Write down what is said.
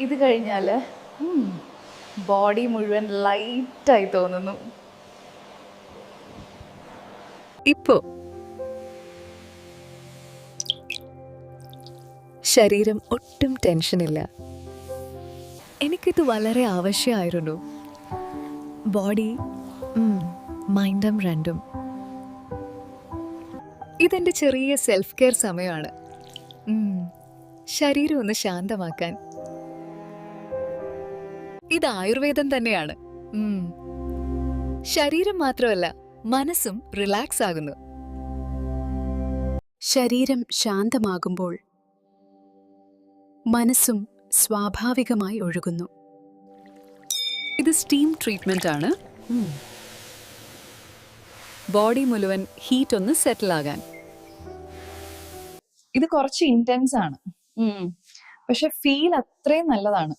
ഇത് കഴിഞ്ഞാൽ ബോഡി മുഴുവൻ ലൈറ്റായി തോന്നുന്നു. ഇപ്പോ ശരീരം ഒട്ടും ടെൻഷനില്ല എനിക്കിത് വളരെ ആവശ്യമായിരുന്നു. ബോഡി മൈൻഡും രണ്ടും. ഇതെന്റെ ചെറിയ സെൽഫ് കെയർ സമയമാണ്. ശരീരം ഒന്ന് ശാന്തമാക്കാൻ. ഇത് ആയുർവേദം തന്നെയാണ്. ശരീരം മാത്രമല്ല മനസ്സും റിലാക്സ് ആകുന്നു. ശരീരം ശാന്തമാകുമ്പോൾ മനസ്സും സ്വാഭാവികമായി ഒഴുകുന്നു. ഇത് സ്റ്റീം ട്രീറ്റ്മെന്റ് ആണ്. ബോഡി മുഴുവൻ ഹീറ്റ് ഒന്ന് സെറ്റിൽ ആകാൻ. ഇത് കുറച്ച് ഇന്റൻസ് ആണ്. പക്ഷെ ഫീൽ അത്രയും നല്ലതാണ്.